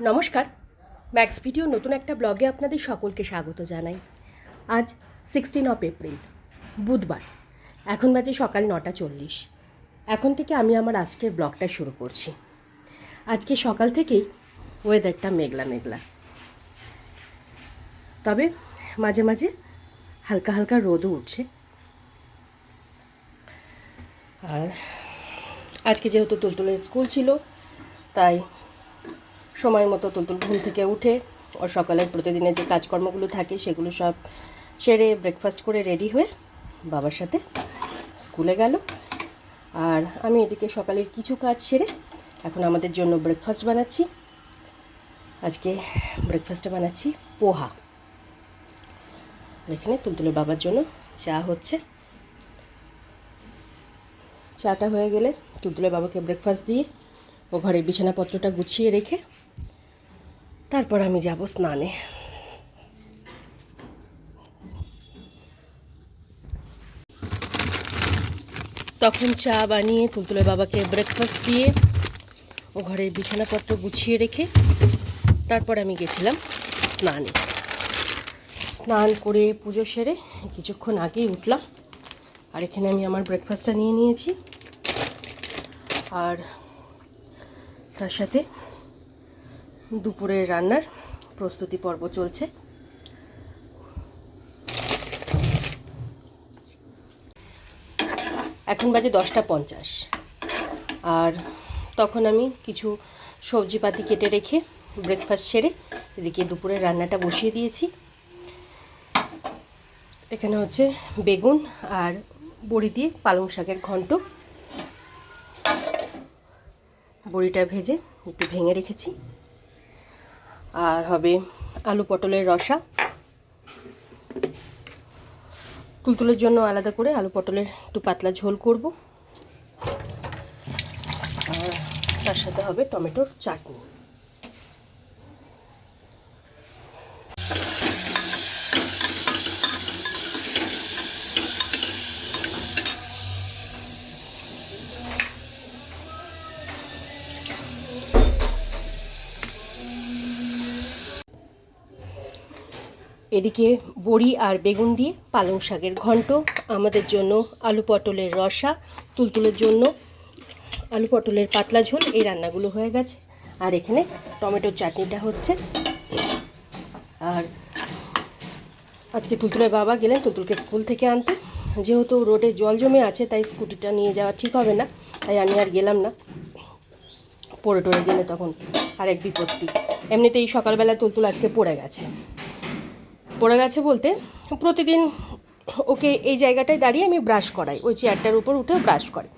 নমস্কার। Max video নতুন একটা ব্লগে আপনাদের সকলকে স্বাগত জানাই। আজ সিক্সটিন অফ এপ্রিল বুধবার। এখন বাজে সকাল নটা চল্লিশ। এখন থেকে আমি আমার আজকের ব্লগটা শুরু করছি। আজকে সকাল থেকেই ওয়েদারটা মেঘলা মেঘলা। তবে মাঝে মাঝে হালকা হালকা রোদও উঠছে। আর আজকে যেহেতু তুলতুলের স্কুল ছিল, তাই সময় মতো তুলতুল ঘুম থেকে উঠে ওর সকালের প্রতিদিনের যে কাজকর্মগুলো থাকে সেগুলো সব সেরে ব্রেকফাস্ট করে রেডি হয়ে বাবার সাথে স্কুলে গেল। আর আমি এদিকে সকালের কিছু কাজ সেরে এখন আমাদের জন্য ব্রেকফাস্ট বানাচ্ছি। আজকে ব্রেকফাস্টে বানাচ্ছি পোহা। এখানে তুলতুলের বাবার জন্য চা হচ্ছে। চাটা হয়ে গেলে তুলতুলের বাবাকে ব্রেকফাস্ট দিয়ে ও ঘরের বিছানাপত্রটা গুছিয়ে রেখে তারপর আমি যাব স্নানে। তখন চা বানিয়ে তুলতুলের বাবাকে ব্রেকফাস্ট দিয়ে ও ঘরে বিছানাপত্র গুছিয়ে রেখে তারপর আমি গেছিলাম স্নানে। স্নান করে পুজো সেরে কিছুক্ষণ আগেই উঠলাম আর এখানে আমি আমার ব্রেকফাস্টটা নিয়ে নিয়েছি। আর তার সাথে দুপুরের রান্নার প্রস্তুতি পর্ব চলছে। এখন বাজে দশটা পঞ্চাশ। আর তখন আমি কিছু সবজিপাতি কেটে রেখে ব্রেকফাস্ট সেরে এদিকে দুপুরের রান্নাটা বসিয়ে দিয়েছি। এখানে হচ্ছে বেগুন আর বড়ি দিয়ে পালং শাকের ঘন্ট। বড়িটা ভেজে একটু ভেঙে রেখেছি। আর হবে আলু পটলের রসা। তুলতুলের জন্য আলাদা করে আলু পটলের একটু পাতলা ঝোল করব। আর তার সাথে হবে টমেটোর চাটনি। এদিকে বড়ি আর বেগুন দিয়ে পালং শাকের ঘন্ট, আমাদের জন্য আলু পটলের রসা, তুলতুলের জন্য আলু পটলের পাতলা ঝোল, এই রান্নাগুলো হয়ে গেছে। আর এখানে টমেটোর চাটনিটা হচ্ছে। আর আজকে তুলতুলের বাবা গেলেন তুলতুলকে স্কুল থেকে আনতে। যেহেতু রোডে জল জমে আছে, তাই স্কুটিটা নিয়ে যাওয়া ঠিক হবে না। তাই আমি আর গেলাম না। পড়ে টরে গেলে তখন আরেক বিপত্তি। এমনিতেই সকালবেলা তুলতুল আজকে পড়ে গেছে। পড়ে গেছে বলতে, প্রতিদিন ওকে এই জায়গাটায় দাঁড়িয়ে আমি ব্রাশ করাই। ওই চেয়ারটার উপর উঠে ব্রাশ করে।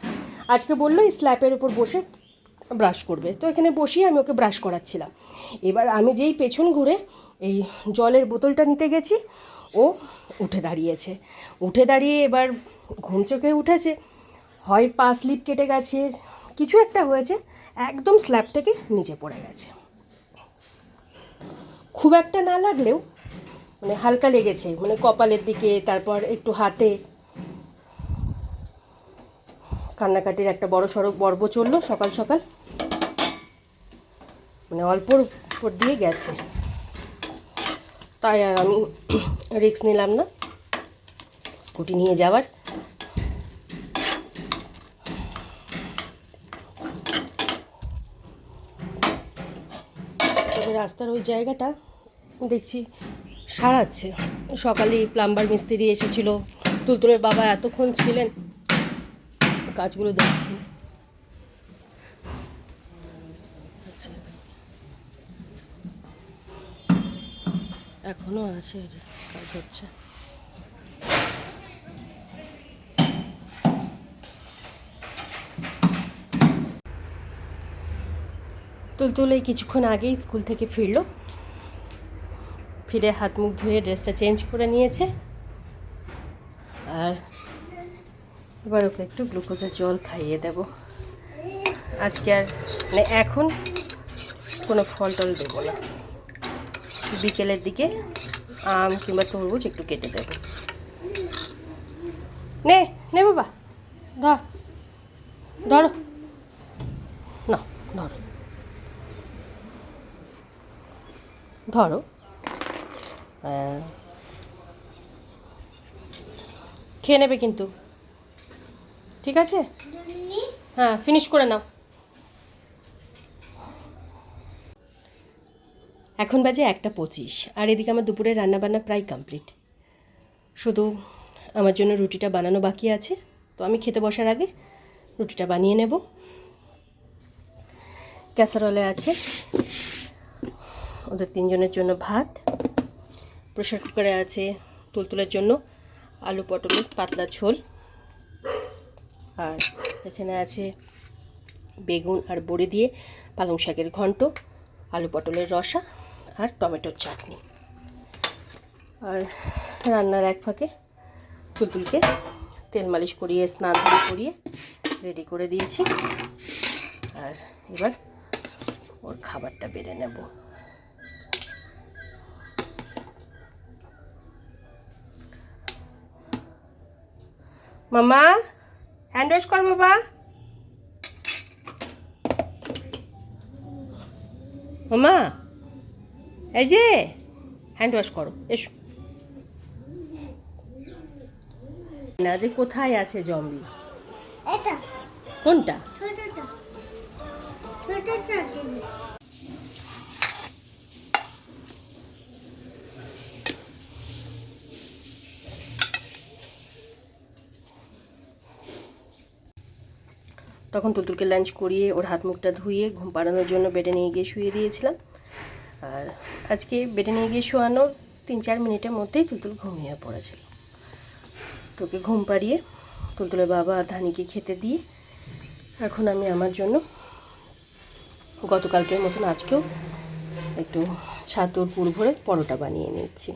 আজকে বলল, এই স্ল্যাপের উপর বসে ব্রাশ করবে। তো এখানে বসিয়ে আমি ওকে ব্রাশ করাচ্ছিলাম। এবার আমি যেই পেছন ঘুরে এই জলের বোতলটা নিতে গেছি, ও উঠে দাঁড়িয়েছে। উঠে দাঁড়িয়ে এবার ঘুম চোখে উঠেছে। হয় পা স্লিপ কেটে গেছে, কিছু একটা হয়েছে, একদম স্ল্যাব থেকে নিচে পড়ে গেছে। খুব একটা না লাগলেও মানে হালকা লেগেছে মানে কপালের দিকে, তারপর একটু হাতে। কান্নাকাটির একটা বড় সড়ো পর্ব চলল সকাল সকাল। মানে অল্পর উপর দিয়ে গেছে। তাই আর আমি রিস্ক নিলাম না। স্কুটি নিয়ে যাওয়ার। রাস্তার ওই জায়গাটা দেখছি সারাচ্ছে। সকালেই প্লাম্বার মিস্ত্রি এসেছিল। তুলতুলের বাবা এতক্ষণ ছিলেন, কাজগুলো দেখছি। এখনও আছে কাজ হচ্ছে। তুলতুল এই কিছুক্ষণ আগেই স্কুল থেকে ফিরলো। ফিরে হাত মুখ ধুয়ে ড্রেসটা চেঞ্জ করে নিয়েছে। আর এবার ওকে একটু গ্লুকোজের জল খাইয়ে দেব। আজকে আর মানে এখন কোনো ফল টল দেবো না। বিকেলের দিকে আম কিংবা তরমুজ একটু কেটে দেবো। নে নে বাবা, ধর, ধরো। না, ধরো। ধরো। হ্যাঁ। খেয়ে নেবে কিন্তু। ঠিক আছে? হ্যাঁ ফিনিশ করে নাও। এখন বাজে একটা পঁচিশ, আর এদিকে আমার দুপুরে রান্নাবান্না প্রায় কমপ্লিট শুধু আমার জন্য রুটিটা বানানো বাকি আছে, তো আমি খেতে বসার আগে রুটিটা বানিয়ে নেব। ক্যাসারলে আছে ওদের তিনজনের জন্য ভাত। প্রেশার কুকারে আছে তুলতুলের জন্য আলু পটলের পাতলা ঝোল। আর এখানে আছে বেগুন আর বড়ি দিয়ে পালং শাকের ঘন্ট, আলু পটলের রসা আর টমেটোর চাটনি। আর রান্নার এক ফাঁকে তুলতুলকে তেল মালিশ করিয়ে, স্নান করিয়ে রেডি করে দিয়েছি। আর এবার ওর খাবারটা বেড়ে নেব। মামা হ্যান্ড ওয়াশ কর বাবা। মামা এই যে হ্যান্ড ওয়াশ করো এসো। না যে কোথায় আছে জম্বি? এটা। কোনটা? তখন তুলতুলকে লাঞ্চ করিয়ে ওর হাত মুখটা ধুয়ে ঘুম পাড়ানোর জন্য বেডে নিয়ে গিয়ে শুয়ে দিয়েছিলাম। আর আজকে বেডে নিয়ে গিয়ে শোয়ানোর তিন চার মিনিটের মধ্যেই তুলতুল ঘুমিয়ে পড়েছিল। তোকে ঘুম পাড়িয়ে তুলতুলের বাবা ধানিকে খেতে দিয়ে এখন আমি আমার জন্য গতকালকের মতন আজকেও একটু ছাতুর পুর ভরে পরোটা বানিয়ে নিচ্ছি।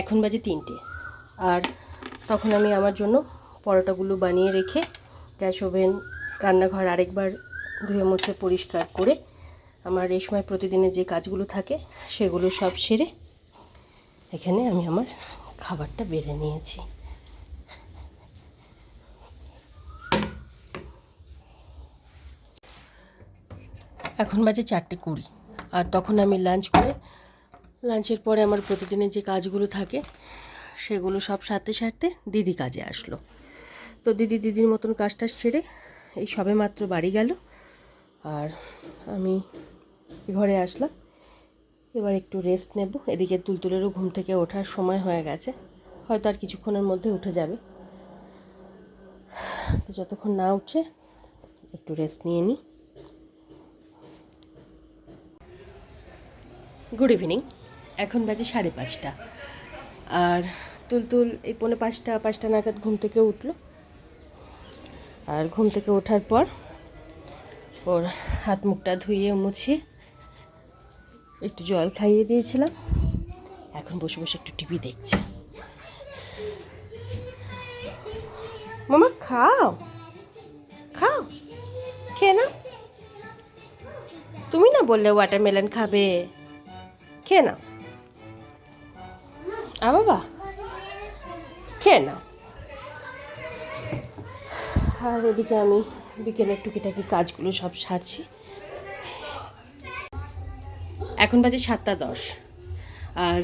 এখন বাজে তিনটে। আর তখন আমি আমার জন্য পরোটাগুলো বানিয়ে রেখে গ্যাস ওভেন, রান্নাঘর আরেকবার ধুয়ে মুছে পরিষ্কার করে আমার এই সময় প্রতিদিনের যে কাজগুলো থাকে সেগুলো সব সেরে এখানে আমি আমার খাবারটা বেড়ে নিয়েছি। এখন বাজে চারটে কুড়ি। আর তখন আমি লাঞ্চ করে লাঞ্চের পরে আমার প্রতিদিনের যে কাজগুলো থাকে, সেগুলো সব সারতে সারতে দিদি কাজে আসলো। তো দিদি দিদির মতন কাজটা সেরে এই সবে মাত্র বাড়ি গেল। আর আমি ঘরে আসলাম। এবার একটু রেস্ট নেব। এদিকে তুলতুলেরও ঘুম থেকে ওঠার সময় হয়ে গেছে। হয়তো আর কিছুক্ষণের মধ্যে উঠে যাবে। তো যতক্ষণ না উঠছে, একটু রেস্ট নিয়ে নিই গুড ইভিনিং এখন বাজে সাড়ে পাঁচটা। আর তুলতুল, এই পৌনে পাঁচটা পাঁচটা নাগাদ ঘুম থেকে উঠল। আর ঘুম থেকে ওঠার পর ওর হাত মুখটা ধুয়ে মুছিয়ে একটু জল খাইয়ে দিয়েছিলাম। এখন বসে বসে একটু টিভি দেখছে। মামা, খাও। খাও। খেয়ে না তুমি না বললে ওয়াটারমেলন খাবে। খেয়ে নাও। আ বাবা? খেয়ে নাও। আর এদিকে আমি বিকেলের টুকিটাকি কাজগুলো সব সারছি। এখন বাজে সাতটা দশ। আর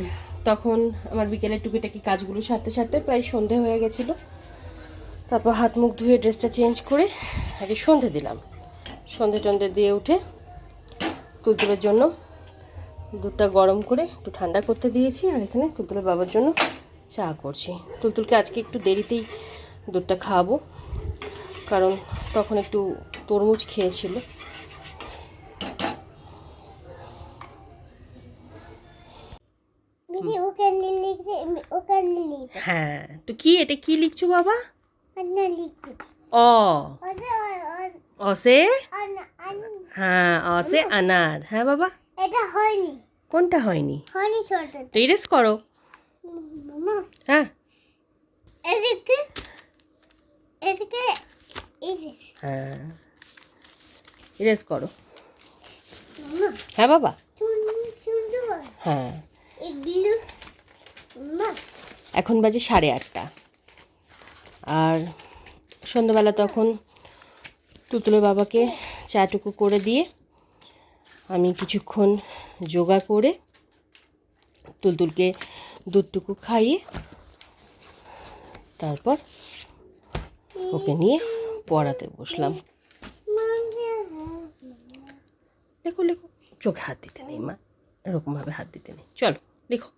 তখন আমার বিকেলের টুকিটাকি কাজগুলো সারতে সারতে প্রায় সন্ধে হয়ে গেছিল। তারপর হাত মুখ ধুয়ে ড্রেসটা চেঞ্জ করে আগে সন্ধে দিলাম। সন্ধে টন্ধে দিয়ে উঠে তুলতুলের জন্য দুধটা গরম করে একটু ঠান্ডা করতে দিয়েছি আর এখানে তুলতুলের বাবার জন্য চা করছি। তুলতুলকে আজকে একটু দেরিতেই দুধটা খাওয়াবো কারণ তখন একটু তরমুজ খেয়েছিল। হ্যাঁ তো কি এটা কি লিখছো বাবা? অ। অসে? হ্যাঁ অসে আনার। হ্যাঁ বাবা? এটা হয়নি। কোনটা হয়নি? হয়নি ছোটটা। তো ইরেস করো। মামা। হ্যাঁ। এদিকে এদিকে হ্যাঁ। ইরেস করো। মামা। হ্যাঁ বাবা। হ্যাঁ। এখন বাজে সাড়ে আটটা। আর সন্ধ্যাবেলা তখন তুতুলের বাবাকে চাটুকু করে দিয়ে আমি কিছুক্ষণ যোগা করে তুলতুলকে দুধটুকু খাইয়ে তারপর ওকে নিয়ে পড়াতে বসলাম। লেখো লেখো। চোখে হাত দিতে নেই মা। এরকমভাবে হাত দিতে নেই। চলো লেখো।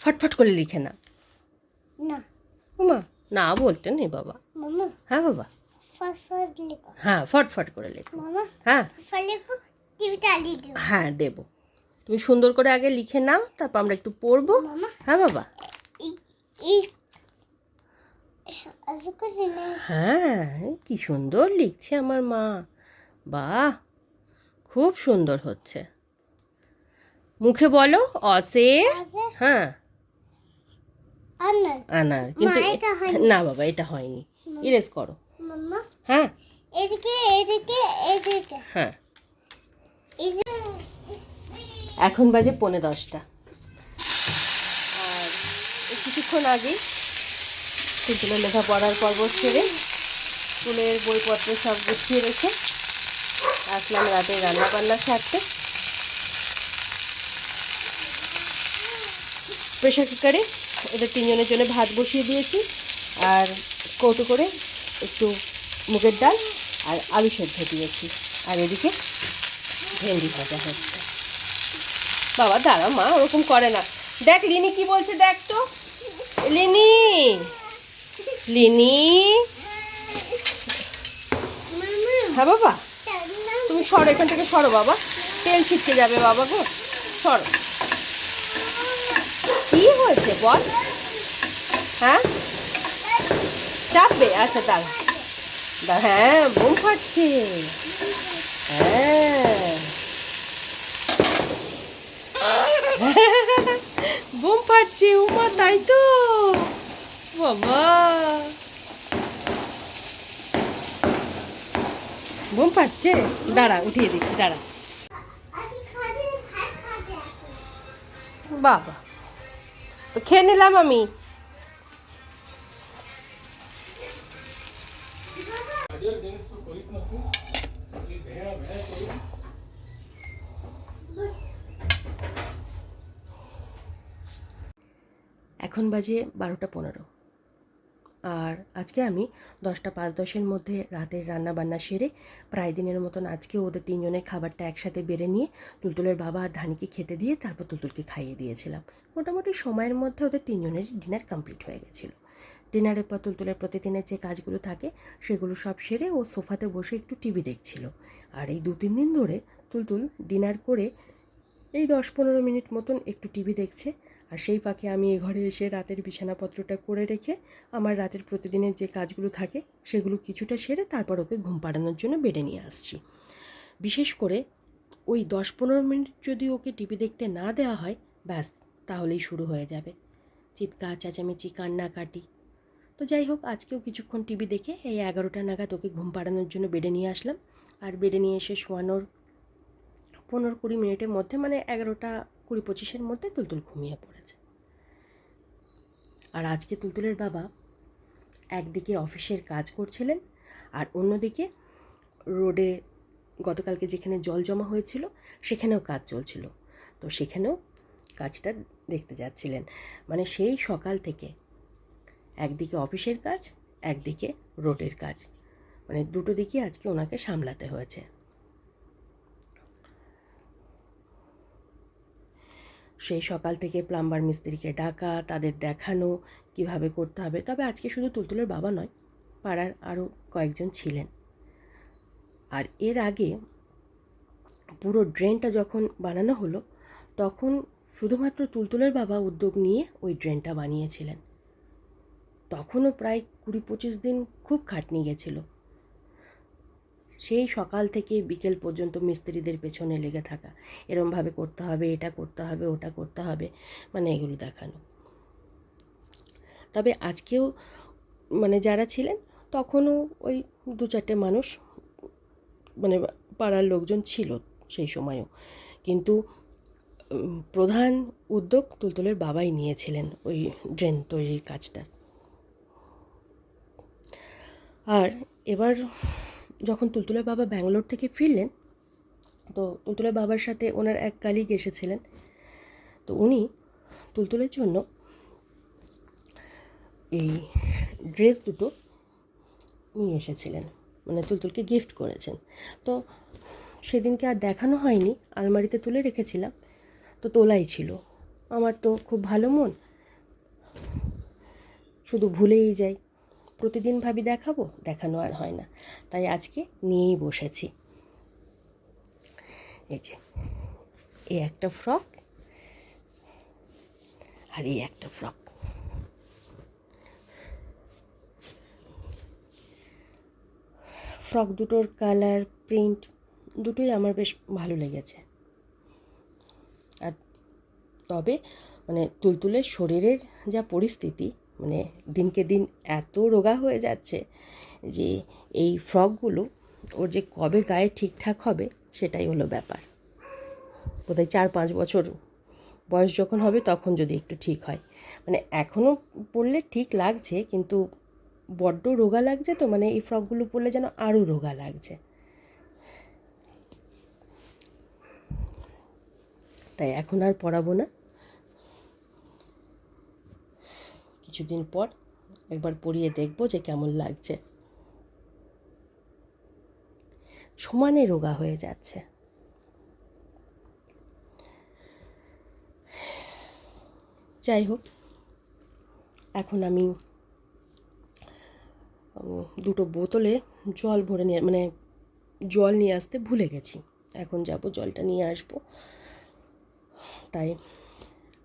ফটফট করে লিখে না না। ওমা না বলতে নেই বাবা। হ্যাঁ বাবা। হ্যাঁ ফটফট করে লেখো। হ্যাঁ। হ্যাঁ দেব। তুমি সুন্দর করে আগে লিখে নাও তারপর আমরা একটু পড়ব। হ্যাঁ বাবা? হ্যাঁ কি সুন্দর লিখছে আমার মা। বাহ খুব সুন্দর হচ্ছে। মুখে বলো অসে হ্যাঁ। আনার। কিন্তু না বাবা এটা হয়নি। ইরেজ করো। হ্যাঁ। এদিকে এদিকে এদিকে। হ্যাঁ। এখন বাজে পৌনে দশটা। আর কিছুক্ষণ আগে স্কুলে লেখা পড়ার পর্ব সেরে স্কুলের বইপত্র সব গুছিয়ে রেখে আসলাম রাতে রান্না বান্না সারতে। প্রেশার কুকারে ওদের তিনজনের জন্য ভাত বসিয়ে দিয়েছি আর কৌটো করে একটু মুগের ডাল আর আলু সেদ্ধ দিয়েছি। আর এদিকে ভেন্ডি ভাজা হচ্ছে। বাবা দাঁড়া মা ওরকম করে না। দেখ, লিনি কি বলছে দেখ তো। লিনি! লিনি! হ্যাঁ বাবা, তুমি সরো, এখান থেকে সরো বাবা। তেল ছিটকে যাবে বাবা গো, সরো। কি হয়েছে বল? হ্যাঁ? চাপবে? আচ্ছা দাঁড়া। হ্যাঁ বোম ফাটছে হ্যাঁ। বোম ফাটছে উমা, তাই তো। বাবা। বোম ফাটছে দাঁড়া, উঠিয়ে দিচ্ছি, দাঁড়া। বাবা। তো খেয়ে নিলাম আমি। বাজে বারোটা পনেরো। আর আজকে আমি দশটা পাঁচ দশের মধ্যে রাতের রান্না বান্না সেরে প্রায় দিনের মতন আজকে ওদের তিনজনের খাবারটা একসাথে বেড়ে নিয়ে তুলতুলের বাবা আর ধানিকে খেতে দিয়ে তারপর তুলতুলকে খাইয়ে দিয়েছিলাম। মোটামুটি সময়ের মধ্যে ওদের তিনজনের ডিনার কমপ্লিট হয়ে গেছিল। ডিনারের পর তুলতুলের প্রতিদিনের যে কাজগুলো থাকে সেগুলো সব সেরে ও সোফাতে বসে একটু টিভি দেখছিল। আর এই দু তিন দিন ধরে তুলতুল ডিনার করে এই দশ পনেরো মিনিট মতন একটু টিভি দেখছে। আর সেই ফাঁকে আমি এ ঘরে এসে রাতের বিছানাপত্রটা করে রেখে আমার রাতের প্রতিদিনের যে কাজগুলো থাকে, সেগুলো কিছুটা সেরে তারপর ওকে ঘুম পাড়ানোর জন্য বেডে নিয়ে আসছি। বিশেষ করে ওই দশ পনেরো মিনিট যদি ওকে টিভি দেখতে না দেওয়া হয়, ব্যাস, তাহলেই শুরু হয়ে যাবে। চিৎকার, চেঁচামেচি, কান্নাকাটি। তো যাই হোক, আজকেও কিছুক্ষণ টিভি দেখে এই এগারোটা নাগাদ ওকে ঘুম পাড়ানোর জন্য বেডে নিয়ে আসলাম। আর বেডে নিয়ে এসে শোয়ানোর পনেরো কুড়ি মিনিটের মধ্যে মানে এগারোটা কুড়ি পঁচিশের মধ্যে তুলতুল ঘুমিয়ে পড়েছে। আর আজকে তুলতুলের বাবা একদিকে অফিসের কাজ করছিলেন আর অন্যদিকে রোডে গতকালকে যেখানে জল জমা হয়েছিল, সেখানেও কাজ চলছিল। তো সেখানেও কাজটা দেখতে যাচ্ছিলেন। মানে সেই সকাল থেকে একদিকে অফিসের কাজ, একদিকে রোডের কাজ। মানে দুটো দিকে আজকে ওনাকে সামলাতে হয়েছে। সেই সকাল থেকে প্লাম্বার মিস্ত্রিকে ডাকা, তাদের দেখানো, কীভাবে করতে হবে। তবে আজকে শুধু তুলতুলের বাবা নয়, পাড়ার আরও কয়েকজন ছিলেন। আর এর আগে পুরো ড্রেনটা যখন বানানো হলো, তখন শুধুমাত্র তুলতুলের বাবা উদ্যোগ নিয়ে ওই ড্রেনটা বানিয়েছিলেন। তখনও প্রায় কুড়ি পঁচিশ দিন খুব খাটনি গেছিল। সেই সকাল থেকে বিকেল পর্যন্ত মিস্ত্রিদের পেছনে লেগে থাকা। এরমভাবে করতে হবে, এটা করতে হবে, ওটা করতে হবে মানে এগুলো দেখানো। তবে আজকেও মানে যারা ছিলেন, তখনও ওই দু চারটে মানুষ মানে পাড়ার লোকজন ছিল সেই সময়ও। কিন্তু প্রধান উদ্যোগ তুলতুলের বাবাই নিয়েছিলেন ওই ড্রেন তৈরির কাজটা। আর এবার যখন তুলতুলের বাবা ব্যাঙ্গালোর থেকে ফিরলেন, তো তুলতুলের বাবার সাথে ওনার এক কালিগ এসেছিলেন। তো উনি তুলতুলের জন্য এই ড্রেস দুটো নিয়ে এসেছিলেন মানে তুলতুলকে গিফট করেছেন। তো সেদিনকে আর দেখানো হয়নি, আলমারিতে তুলে রেখেছিলাম, তো তোলাই ছিল। আমার তো খুব ভালো মন, শুধু ভুলেই যাই। প্রতিদিন ভাবি দেখাবো, দেখানো আর হয় না। তাই আজকে নিয়েই বসেছি। এই যে, এই একটা ফ্রক আর এই একটা ফ্রক। ফ্রক দুটোর কালার, প্রিন্ট দুটোই আমার বেশ ভালো লেগেছে। আর তবে মানে তুলতুলের শরীরের যা পরিস্থিতি মানে দিনকে দিন এত রোগা হয়ে যাচ্ছে যে এই ফ্রকগুলো ওর যে কবে গায়ে ঠিকঠাক হবে সেটাই হলো ব্যাপার। বোধহয় চার পাঁচ বছর বয়স যখন হবে তখন যদি একটু ঠিক হয়। মানে এখনও পরলে ঠিক লাগছে কিন্তু বড্ড রোগা লাগছে তো মানে এই ফ্রকগুলো পরলে যেন আরও রোগা লাগছে। তাই এখন আর পরাবো না। কিছুদিন পর একবার পরিয়ে দেখব যে কেমন লাগছে। সমানে রোগা হয়ে যাচ্ছে। যাই হোক, এখন আমি দুটো বোতলে জল ভরে নিয়ে মানে জল নিয়ে আসতে ভুলে গেছি। এখন যাব, জলটা নিয়ে আসব। তাই